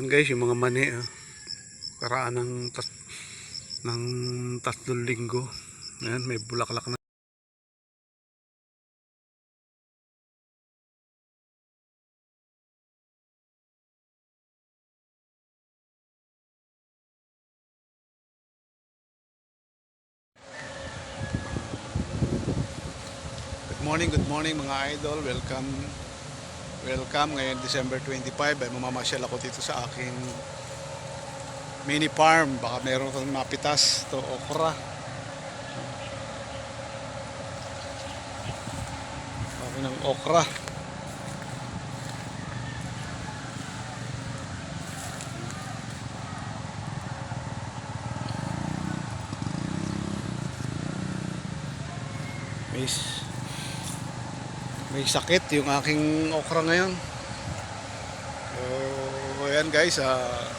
Yan guys, yung mga mani. ah. Karaan ng, tat ng tatlong linggo. Yan, may bulaklak na. Good morning, good morning mga idol. Welcome. Welcome ngayon December 25 ay mamamasyal ako dito sa aking mini farm. Baka meron kang mapitas to okra. Baka ng okra. S- may sakit yung aking okra ngayon. So, ayan guys, ah,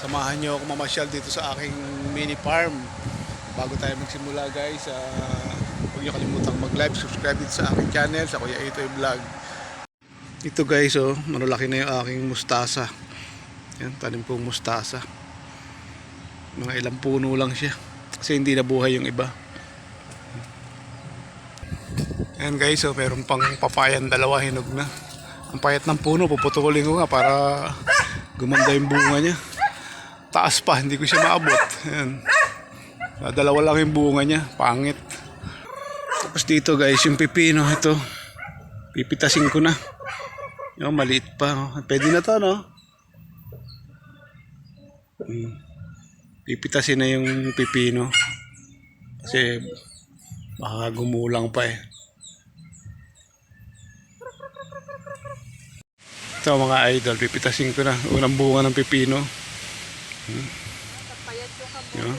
samahan nyo ako mamasyal dito sa aking mini farm. Bago tayo magsimula guys, ah, huwag nyo kalimutang mag-live, subscribe dito sa aking channel, sa Kuya Itoy Vlog. Ito guys, oh, malaki na yung aking mustasa. Yan, tanim kong mustasa. Mga ilang puno lang siya. Kasi hindi nabuhay yung iba. Ayan guys, so meron pang papayan dalawa hinog na. Ang payat ng puno, puputulin ko nga para gumanda yung bunga niya. Taas pa, hindi ko siya maabot. Ayan. Dalawa lang yung bunga niya, pangit. Tapos dito guys, yung pipino, ito. Pipitasin ko na. Yung maliit pa. oh. Pwede na to, no? Hmm. Pipitasin na yung pipino. Kasi baka gumulang pa eh. Ito mga idol, pipitasin ko na. Unang bunga ng pipino. Hmm. Yan.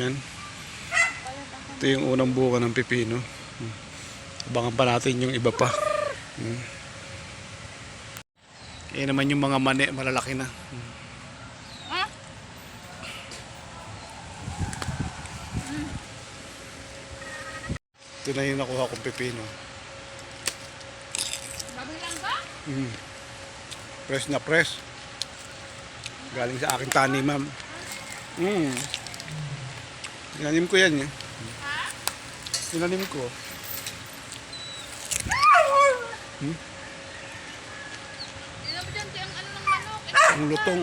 Yan. Ito yung unang bunga ng pipino. Hmm. Abangan pa natin yung iba pa. Hmm. Yan naman yung mga mani, malalaki na. Hmm. Ito na yung nakuha kong pipino. Mm. Fresh na fresh. Galing sa aking tani, ma'am. Mm. Tinanim ko yan eh. Tinanim ko. Hmm? Ang ng manok. Ang lutong.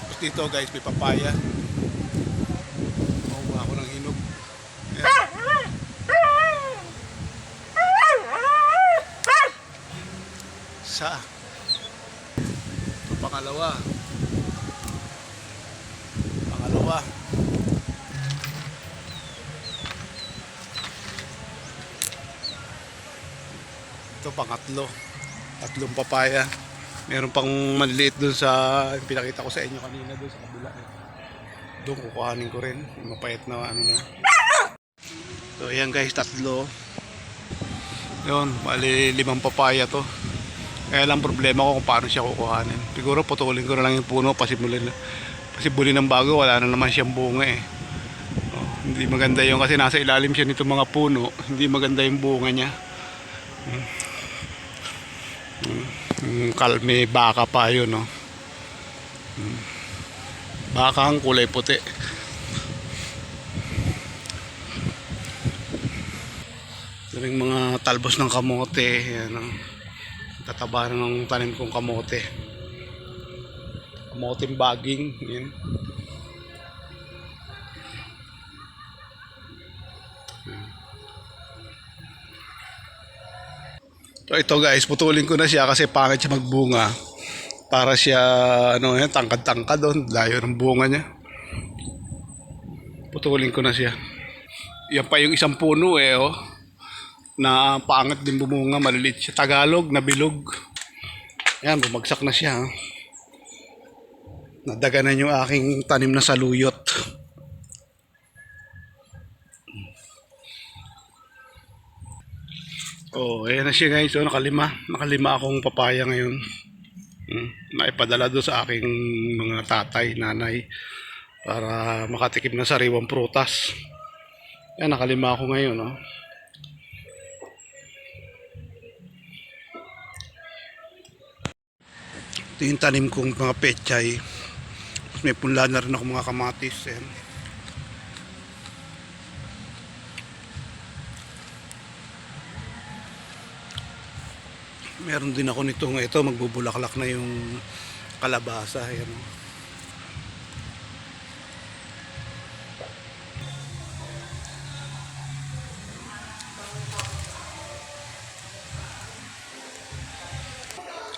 Tapos dito guys, may papaya. Makuha ako ng hinog. Ayan. Sa. Ito pangalawa. Pangalawa. Ito pangatlo. Tatlong papaya. Meron pang maliliit doon sa pinakita ko sa inyo kanina doon sa kabila. eh. Doon kukuhanin ko rin. Yung mapayat na ano na. So ayan guys, tatlo. Yun, bali limang papaya to. Kaya lang problema ko kung paano siya kukuhanin. Siguro putulin ko na lang yung puno, pasibulin na. Pasibulin ng bago, wala na naman siyang bunga eh. Oh, hindi maganda yung kasi nasa ilalim siya nito mga puno. Hindi maganda yung bunga niya. Yung kalme baka pa yun, no? Mm. Baka ang kulay puti. Ito mga talbos ng kamote. Yan, no? Tataba na ng tanim kong kamote. Kamoteng baging. Yan. So ito guys, putulin ko na siya kasi pangit siya magbunga. Para siya, ano yan, tangkad-tangkad doon. Layo ng bunga niya. Putulin ko na siya. Yan pa yung isang puno eh, oh. Na pangit din bumunga, maliliit siya. Tagalog, nabilog. Yan, bumagsak na siya. oh. Nadaganan yung aking tanim na saluyot. Oh, ayan na siya guys. So, nakalima. Nakalima akong papaya ngayon. Hmm. Naipadala doon sa aking mga tatay, nanay para makatikim na sariwang prutas. Yan, nakalima ako ngayon. Oh. Ito yung tanim kong mga pechay. May punla na rin ako mga kamatis. Ayan. Meron din ako nito. Ito, magbubulaklak na yung kalabasa. Ayan.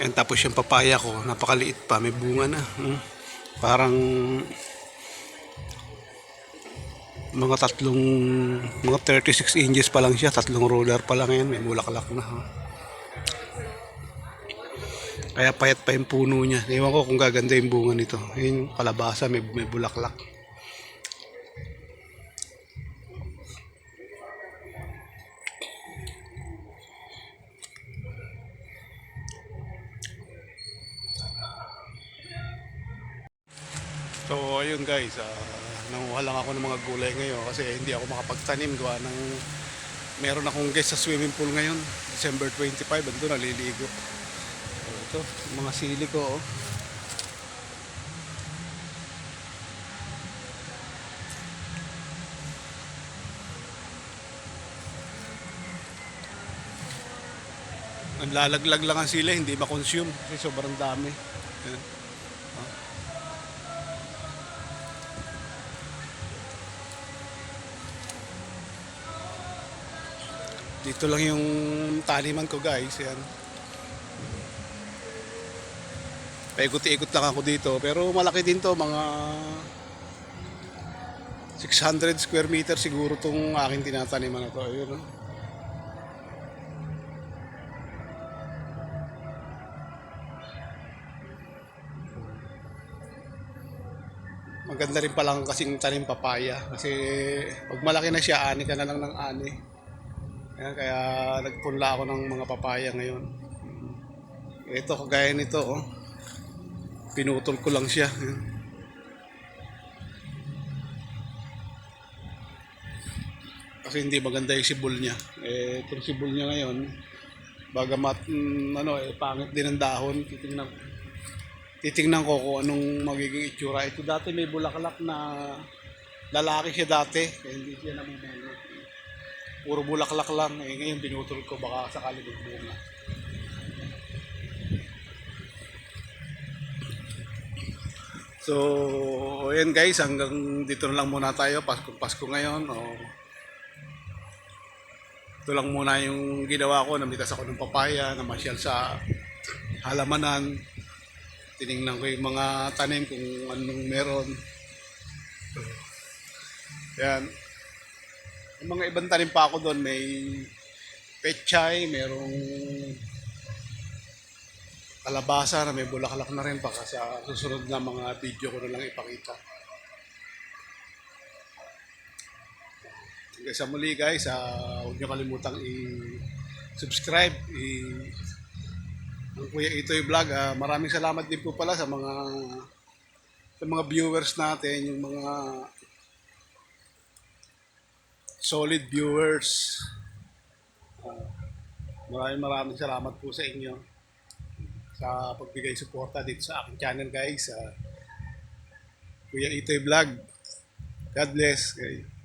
Ayan, tapos yung papaya ko, napakaliit pa, may bunga na. Hmm. Parang mga tatlong, mga 36 inches pa lang siya, tatlong roller pa lang yan, may bulaklak na. ha. Kaya payat pa yung puno niya. Ewan ko kung gaganda yung bunga nito. Yung kalabasa, may, may bulaklak. So ayun guys, ah, nanguha lang ako ng mga gulay ngayon kasi hindi ako makapagtanim gawa ng meron akong guest sa swimming pool ngayon, December 25, ando naliligo. So, ito, mga sili ko oh. Ang lalaglag lang ang sila, hindi ma-consume kasi sobrang dami. Ayan. Dito lang yung taniman ko guys. Yan. Paikot-ikot lang ako dito. Pero malaki din to. Mga 600 square meter siguro tong aking tinataniman na to. Ayun, oh. Maganda rin palang kasing tanim papaya. Kasi pag malaki na siya, ani ka na lang ng ani. Ayan, kaya nagpunla ako ng mga papaya ngayon. Ito, kagaya nito, oh. Pinutol ko lang siya. Ayan. Kasi hindi maganda yung sibol niya. Eh, itong sibol niya ngayon, bagamat, mm, ano, eh, pangit din ang dahon. Titingnan, titingnan ko kung anong magiging itsura. Ito dati may bulaklak na lalaki siya dati. Kaya hindi siya namumulot puro bulaklak lang. Eh, ngayon binutol ko baka sakali magbunga. So, ayan guys, hanggang dito na lang muna tayo. Pasko, Pasko ngayon. O, ito lang muna yung ginawa ko. Namitas ako ng papaya, namasyal sa halamanan. Tiningnan ko yung mga tanim kung anong meron. Yan. Yung mga ibang tanim pa ako doon, may pechay, merong kalabasa na may bulaklak na rin baka sa susunod na mga video ko na lang ipakita. Hanggang sa muli guys, uh, huwag nyo kalimutang i-subscribe, i ang Kuya Itoy Vlog. ah, maraming salamat din po pala sa mga sa mga viewers natin, yung mga solid viewers. Uh, maraming maraming salamat po sa inyo sa pagbigay suporta dito sa aking channel guys. Uh, Kuya Itoy Vlog. God bless. Okay.